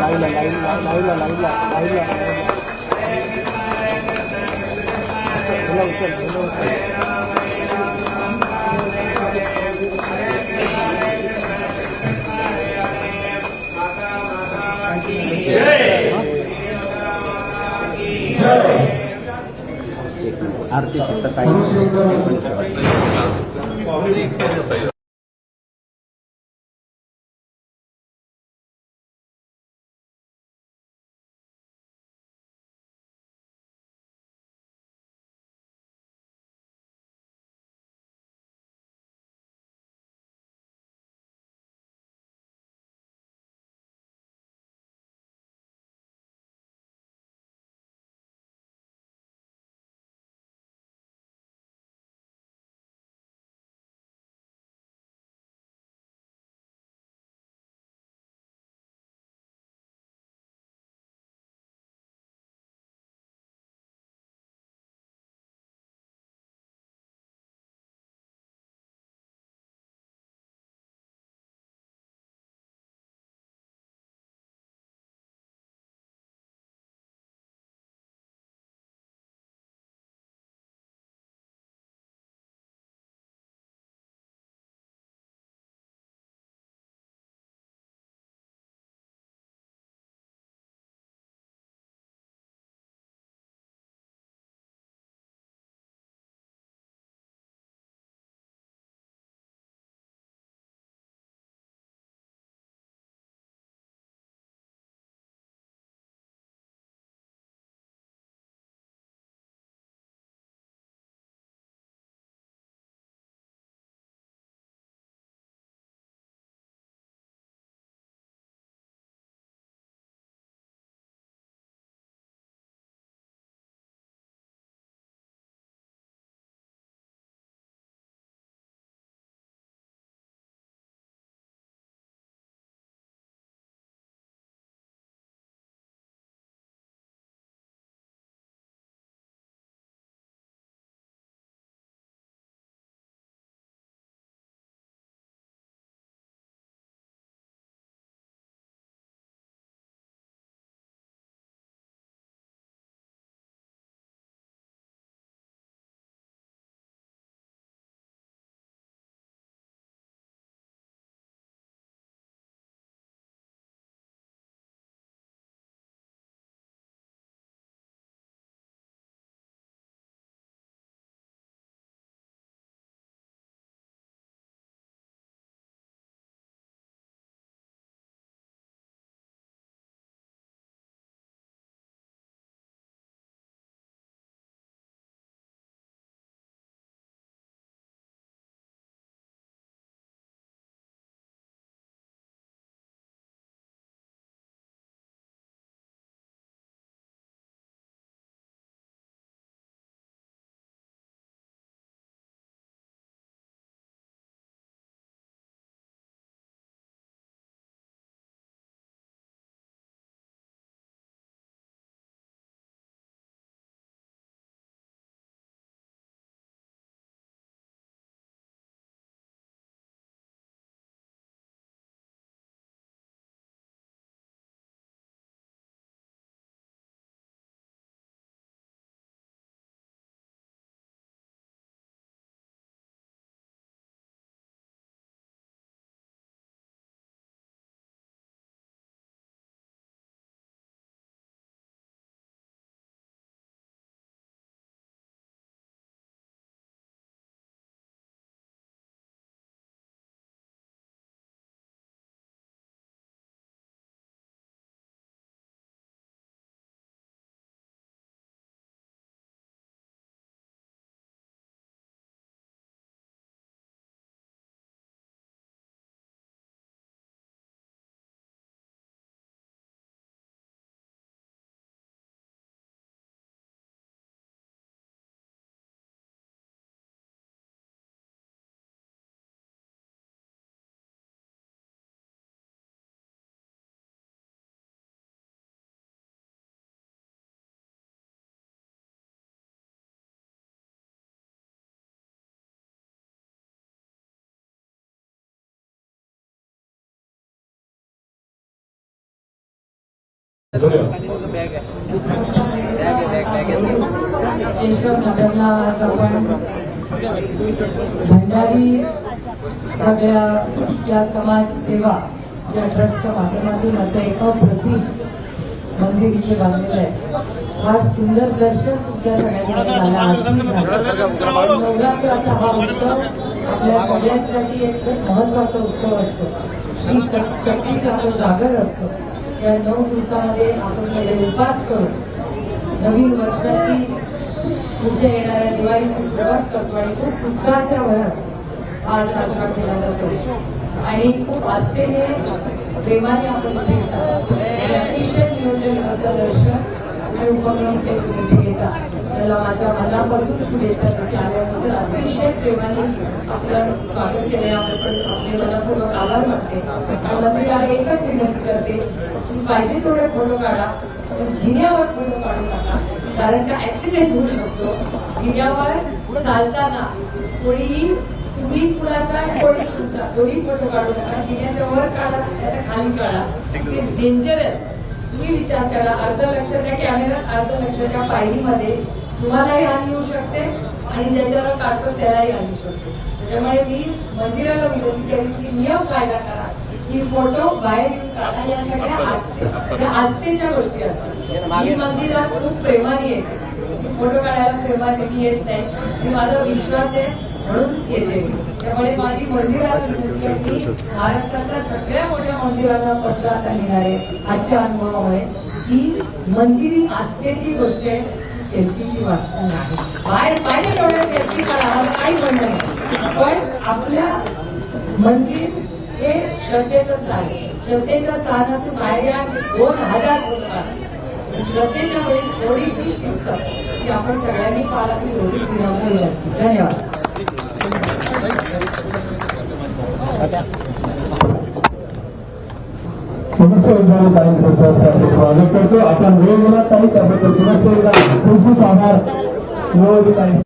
लाईव्हला लाईव्हला लाईव्हला लाईव्हला लाईव्हला बोला उचल बोला उचल आरती फक्त काही यशवंतनगरला आज आपण भंडारी सगळ्या या समाज सेवा या ट्रस्टच्या माध्यमातून असं एका प्रती मंदिर इथे बांधलेलं आहे. हा सुंदर दर्शन तुमच्या सगळ्यांना झाला नवरात्राचा हा उत्सव आपल्या सगळ्यांसाठी एक खूप महत्त्वाचा उत्सव असतो. ही शक्तीचा आपलं जागर असतो या नऊ दिवसामध्ये आपण सगळे उपास करू नवीन वर्षाची पुढच्या येणाऱ्या दिवाळीची सुरुवात करतो आणि खूप उत्साहाच्या भरात हा साजरा केला जातो. आणि खूप आस्थेने प्रेमाने आपण इथे येतात आणि अतिशय नियोजनबद्ध दर्शन आणि उपक्रम जे येतात त्याला माझ्या मनापासून शुभेच्छा तिथे आल्यानंतर अतिशय प्रेमाने आपलं स्वागत केल्याबद्दल आपले मनापूर्वक आभार मानते. मला मी याला एकच विनंती करते की पाहिजे तेवढे फोटो काढा पण जिन्यावर फोटो काढू नका कारण का ऍक्सिडेंट होऊ शकतो. जिन्यावर चालताना कोणीही तुम्ही कुणाचा कोणी तुमचा दोन्ही फोटो काढू नका. जिन्याच्या वर काढा त्याच्याखाली काढा. इट इज डेंजरस तुम्ही विचार करा अर्ध लक्ष द्या कॅमेरा अर्ध लक्ष द्या पायरीमध्ये तुम्हालाही हानी येऊ शकते आणि ज्याच्यावर काढतो त्यालाही हानी शकते. त्याच्यामुळे मी मंदिराला विनंती केली की नियम कायदा करा की फोटो बाहेर येऊन काढा या सगळ्या आस्थे म्हणजे आस्थेच्या गोष्टी असतात. मी मंदिरात खूप प्रेमाने येते. फोटो काढायला प्रेमाने मी येत नाही. मी माझा विश्वास आहे म्हणून येते मी. त्यामुळे माझी मंदिराला महाराष्ट्रातल्या सगळ्या मोठ्या मंदिरांना पत्र आता लिहिणारे आजच्या अनुभवामुळे की मंदिरी आस्थेची गोष्ट आहे सेल्फीची वास्तव नाही. बाहेर पाहिजे तेवढ्या सेल्फी काढा काही म्हणत नाही. पण आपल्या मंदिर हे श्रद्धेचं स्थान आहे. श्रद्धेच्या स्थानातून बाहेर या दोन हजार श्रद्धेच्या वेळी थोडीशी शिस्त की आपण सगळ्यांनी पाळावी एवढीच धन्यवाद. स्वागत करतो. आपण वेळ बोला ताई त्याबद्दल खूप खूप आभार. नवोदित ताई